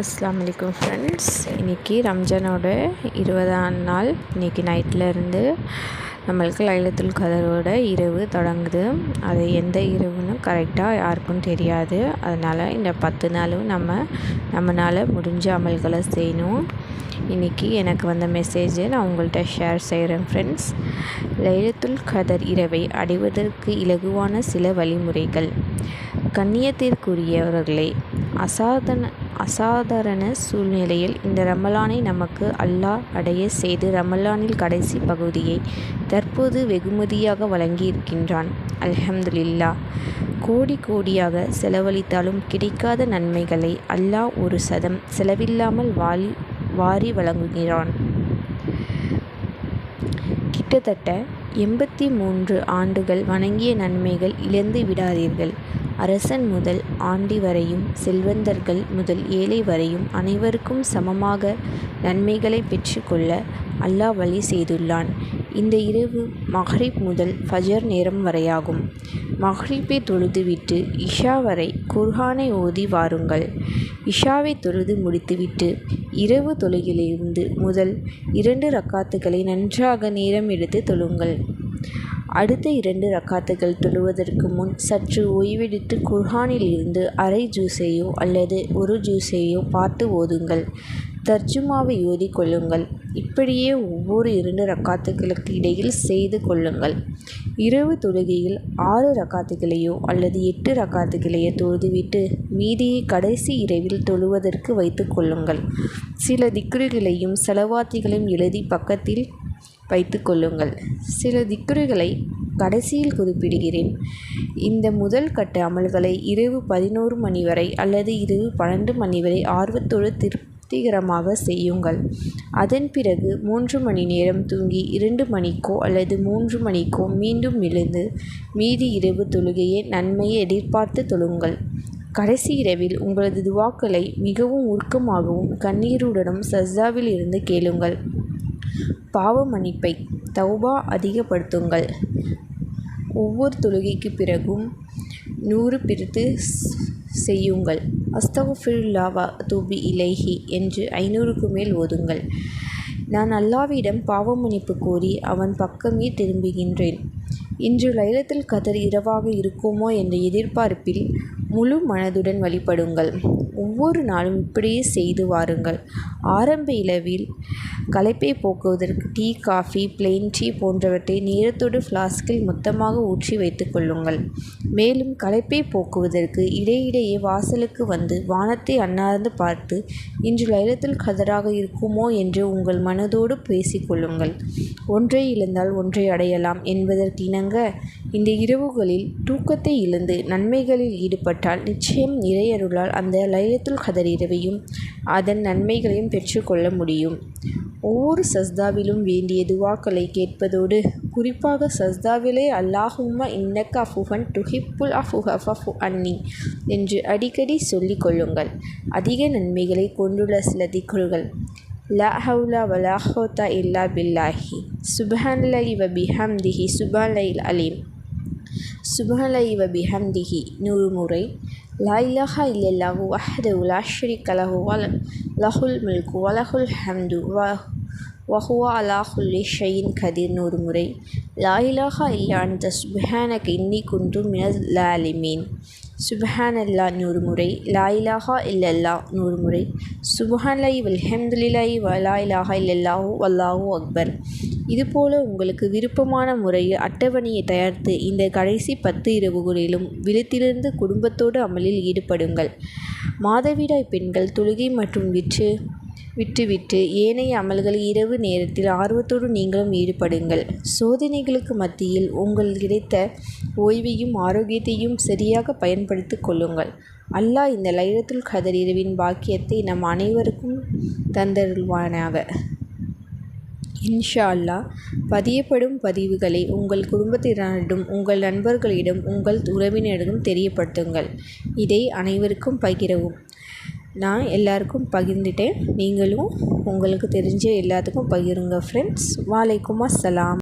அஸ்லாம் வலைக்கம் ஃப்ரெண்ட்ஸ் இன்றைக்கி ரம்ஜானோட இருபதாம் நாள். இன்றைக்கி நைட்லேருந்து நம்மளுக்கு லைலத்துல் கதரோட இரவு தொடங்குது. அது எந்த இரவுன்னு கரெக்டாக யாருக்கும் தெரியாது. அதனால் இந்த பத்து நாளும் நம்ம நம்மளால் முடிஞ்ச அமல்களை செய்யணும். இன்றைக்கி எனக்கு வந்த மெசேஜை நான் உங்கள்கிட்ட ஷேர் செய்கிறேன் ஃப்ரெண்ட்ஸ் லைலத்துல் கதர் இரவை அடைவதற்கு இலகுவான சில வழிமுறைகள். கண்ணியத்திற்குரியவர்களை அசாதன அசாதாரண சூழ்நிலையில் இந்த ரமலானை நமக்கு அல்லாஹ் அடைய செய்து ரமலானில் கடைசி பகுதியை தற்போது வெகுமதியாக வழங்கியிருக்கின்றான். அல்ஹம்துலில்லா கோடி கோடியாக செலவழித்தாலும் கிடைக்காத நன்மைகளை அல்லாஹ் ஒரு சதம் செலவில்லாமல் வாலி வாரி வழங்குகிறான். கிட்டத்தட்ட எண்பத்தி மூன்று ஆண்டுகள் வணங்கிய நன்மைகள் இழந்து விடாதீர்கள். அரசன் முதல் ஆண்டி வரையும் செல்வந்தர்கள் முதல் ஏழை வரையும் அனைவருக்கும் சமமாக நன்மைகளை பெற்றுக்கொள்ள அல்லாஹ் வழி செய்துள்ளான். இந்த இரவு மஹ்ரிப் முதல் ஃபஜர் நேரம் வரையாகும். மஹ்ரிப்பை தொழுதுவிட்டு இஷா வரை குர்ஹானை ஓதி வாருங்கள். இஷாவை தொழுது முடித்துவிட்டு இரவு தொழுகிலிருந்து முதல் இரண்டு ரக்காத்துகளை நன்றாக நேரம் எடுத்து தொழுங்கள். அடுத்த இரண்டு ரக்காத்துகள் தொழுவதற்கு முன் சற்று ஓய்வெடுத்து குர்ஹானில் இருந்து அரை ஜூஸையோ அல்லது ஒரு ஜூஸையோ பார்த்து ஓதுங்கள். தர்ஜுமாவை ஓதி கொள்ளுங்கள். இப்படியே ஒவ்வொரு இரண்டு ரக்காத்துகளுக்கு இடையில் செய்து கொள்ளுங்கள். இரவு தொழுகையில் ஆறு ரக்காத்துகளையோ அல்லது எட்டு ரக்காத்துகளையோ தொழுதுவிட்டு மீதியை கடைசி இரவில் தொழுவதற்கு வைத்து கொள்ளுங்கள். சில திக்ருகளையும் செலவாத்திகளையும் எழுதி பக்கத்தில் வைத்து கொள்ளுங்கள். சில திக்ருகளை கடைசியில் குறிப்பிடுகிறேன். இந்த முதல் கட்ட அமல்களை இரவு பதினோரு மணி வரை அல்லது இரவு பன்னெண்டு மணி வரை ஆர்வத்தோடு திருப்திகரமாக செய்யுங்கள். அதன் பிறகு மூன்று மணி நேரம் தூங்கி இரண்டு மணிக்கோ அல்லது மூன்று மணிக்கோ மீண்டும் எழுந்து மீதி இரவு தொழுகையை நன்மையை எதிர்பார்த்து தொழுங்கள். கடைசி இரவில் உங்களது துவாக்களை மிகவும் உருக்கமாகவும் கண்ணீருடனும் சஸ்ஸாவில் இருந்து கேளுங்கள். பாவ மன்னிப்பை தௌபா அதிகப்படுத்துங்கள். ஒவ்வொரு தொழுகைக்கு பிறகும் நூறு பிரித்து செய்யுங்கள். அஸ்தகுஃபிருல்லா தூபி இலைஹி என்று ஐநூறுக்கு மேல் ஓதுங்கள். நான் அல்லாவிடம் பாவ மன்னிப்பு கோரி அவன் பக்கமே திரும்புகின்றேன். இன்று லைலத்தில் கதர் இரவாக இருக்குமோ என்ற எதிர்பார்ப்பில் முழு மனதுடன் வழிபடுங்கள். ஒவ்வொரு நாளும் இப்படியே செய்து வாருங்கள். ஆரம்ப இளவில் களைப்பை போக்குவதற்கு டீ காஃபி பிளெயின் டீ போன்றவற்றை நேரத்தோடு ஃப்ளாஸ்கில் மொத்தமாக ஊற்றி வைத்துக்கொள்ளுங்கள் மேலும் களைப்பை போக்குவதற்கு இடையிடையே வாசலுக்கு வந்து வானத்தை அன்னார்ந்து பார்த்து இன்று லைலத்தில் கதராக இருக்குமோ? என்று உங்கள் மனதோடு பேசிக்கொள்ளுங்கள் ஒன்றை இழந்தால் ஒன்றை அடையலாம் என்பதற்கு இணங்க இந்த இரவுகளில் தூக்கத்தை இழந்து நன்மைகளில் ஈடுபட்டால் நிச்சயம் இறையருளால் அந்த லைலத்துல் கதர் இரவையும் அதன் நன்மைகளையும் பெற்றுக்கொள்ள முடியும். ஒவ்வொரு சஸ்தாவிலும் வேண்டிய துவாக்களை கேட்பதோடு குறிப்பாக சஸ்தாவிலே அல்லாஹும்மா இன்னக்க அஃபுஹன் துஹிப்புல் அஃபுஹ அன்னி என்று அடிக்கடி சொல்லிக் கொள்ளுங்கள். அதிக நன்மைகளை கொண்டுள்ள சில திக்குள்கள் லா ஹவுலா வலா ஹோத்தா இல்லா பில்லாஹி சுபஹானல்லாஹி வ பிஹம்திஹி சுபஹானல் அலீம் சுபஹானல்லாஹி வ பிஹம்திஹி நூறு முறை லா இலாஹா இல்லல்லாஹு வஹ்தஹு லா ஷரீக்க லஹு லஹுல் முல்கு வலஹுல் ஹம்து வ வஹுவா அலா குல்லி ஷையின் கதிர் நூறு முறை லா இலாஹா இல்லா அந்த சுபஹானக இன்னி குந்து மினல் லாலிமீன் சுபஹான் அல்லா நூறு முறை லா இலாஹா இல்லல்லா நூறு முறை சுபஹான்லை வல்ஹம்துலில்லாஹி வலா இலாஹா இல்லல்லாஹு வல்லாஹு அக்பர் இதுபோல உங்களுக்கு விருப்பமான முறையில் அட்டவணையை தயாரித்து இந்த கடைசி பத்து இரவுகளிலும் விழுத்திலிருந்து குடும்பத்தோடு அமலில் ஈடுபடுங்கள். மாதவிடாய் பெண்கள் தொழுகை மற்றும் விற்று விட்டுவிட்டு ஏனைய அமல்கள் இரவு நேரத்தில் ஆர்வத்தோடு நீங்களும் ஈடுபடுங்கள். சோதனைகளுக்கு மத்தியில் உங்கள் கிடைத்த ஓய்வையும் ஆரோக்கியத்தையும் சரியாக பயன்படுத்தி கொள்ளுங்கள். அல்லாஹ் இந்த லைலத்துல் கதர் இரவின் பாக்கியத்தை நம் அனைவருக்கும் தந்தருள்வானாக. இன்ஷா அல்லாஹ் பதியப்படும் பதிவுகளை உங்கள் குடும்பத்தினரிடம் உங்கள் நண்பர்களிடம் உங்கள் உறவினரிடம் தெரியப்படுத்துங்கள். இதை அனைவருக்கும் பகிரவும். நான் எல்லாருக்கும் பகிர்ந்துட்டேன். நீங்களும் உங்களுக்கு தெரிஞ்ச எல்லாத்துக்கும் பகிருங்க ஃப்ரெண்ட்ஸ் வாலைக்கும் அஸ்ஸலாம்.